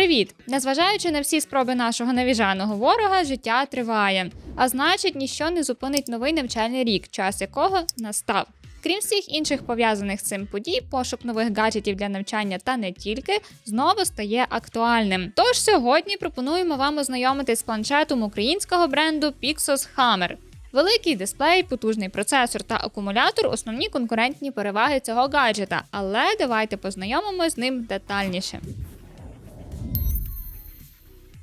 Привіт! Незважаючи на всі спроби нашого навіжаного ворога, життя триває. А значить, ніщо не зупинить новий навчальний рік, час якого настав. Крім всіх інших пов'язаних з цим подій, пошук нових гаджетів для навчання та не тільки знову стає актуальним. Тож сьогодні пропонуємо вам ознайомитись з планшетом українського бренду Pixos Hammer. Великий дисплей, потужний процесор та акумулятор основні конкурентні переваги цього гаджета, але давайте познайомимось з ним детальніше.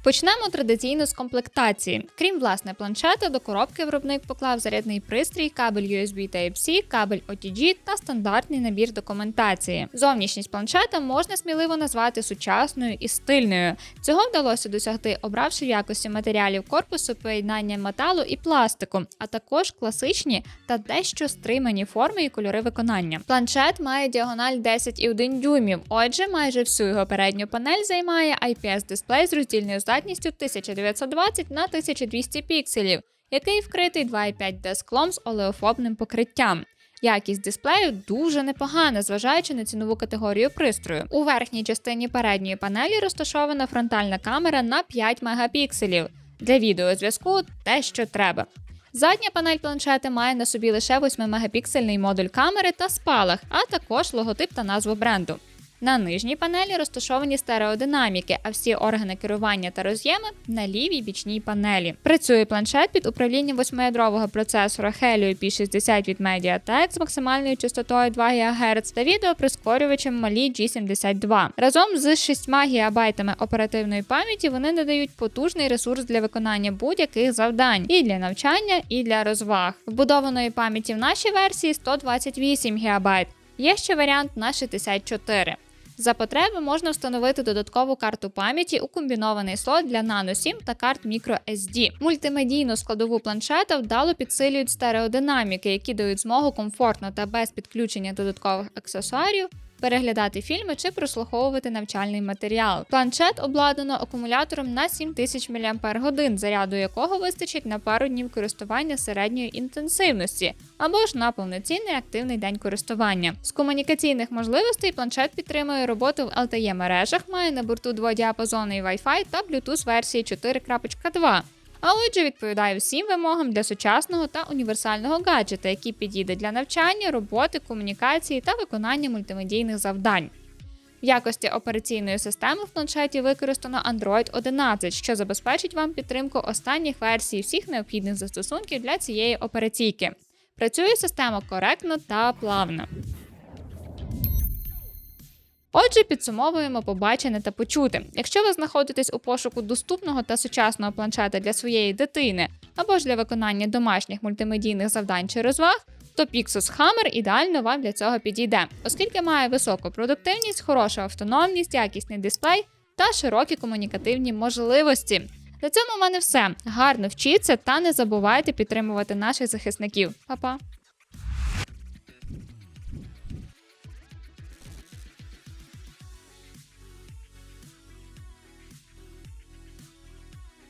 Почнемо традиційно з комплектації. Крім власне планшета, до коробки виробник поклав зарядний пристрій, кабель USB Type-C, кабель OTG та стандартний набір документації. Зовнішність планшета можна сміливо назвати сучасною і стильною. Цього вдалося досягти, обравши в якості матеріалів корпусу поєднання металу і пластику, а також класичні та дещо стримані форми і кольори виконання. Планшет має діагональ 10,1 дюймів. Отже, майже всю його передню панель займає IPS-дисплей з роздільною здатністю 1920 на 1200 пікселів, який вкритий 2,5D склом з олеофобним покриттям. Якість дисплею дуже непогана, зважаючи на цінову категорію пристрою. У верхній частині передньої панелі розташована фронтальна камера на 5 мегапікселів. Для відеозв'язку те, що треба. Задня панель планшета має на собі лише 8-мегапіксельний модуль камери та спалах, а також логотип та назву бренду. На нижній панелі розташовані стереодинаміки, а всі органи керування та роз'єми на лівій бічній панелі. Працює планшет під управлінням восьмиядрового процесора Helio P60 від MediaTek з максимальною частотою 2 ГГц та відеоприскорювачем Mali G72. Разом з 6 ГБ оперативної пам'яті вони надають потужний ресурс для виконання будь-яких завдань і для навчання, і для розваг. Вбудованої пам'яті в нашій версії 128 ГБ. Є ще варіант на 64. За потреби можна встановити додаткову карту пам'яті у комбінований слот для Nano 7 та карт microSD. Мультимедійну складову планшета вдало підсилюють стереодинаміки, які дають змогу комфортно та без підключення додаткових аксесуарів переглядати фільми чи прослуховувати навчальний матеріал. Планшет обладнано акумулятором на 7000 мАч, заряду якого вистачить на пару днів користування середньої інтенсивності або ж на повноцінний активний день користування. З комунікаційних можливостей планшет підтримує роботу в LTE мережах, має на борту дводіапазонний Wi-Fi та Bluetooth версії 4.2. А отже, відповідає всім вимогам для сучасного та універсального гаджета, який підійде для навчання, роботи, комунікації та виконання мультимедійних завдань. В якості операційної системи в планшеті використано Android 11, що забезпечить вам підтримку останніх версій всіх необхідних застосунків для цієї операційки. Працює система коректно та плавно. Отже, підсумовуємо побачене та почути. Якщо ви знаходитесь у пошуку доступного та сучасного планшета для своєї дитини або ж для виконання домашніх мультимедійних завдань чи розваг, то Pixos Hammer ідеально вам для цього підійде, оскільки має високу продуктивність, хорошу автономність, якісний дисплей та широкі комунікативні можливості. На цьому в мене все. Гарно вчіться та не забувайте підтримувати наших захисників. Па-па!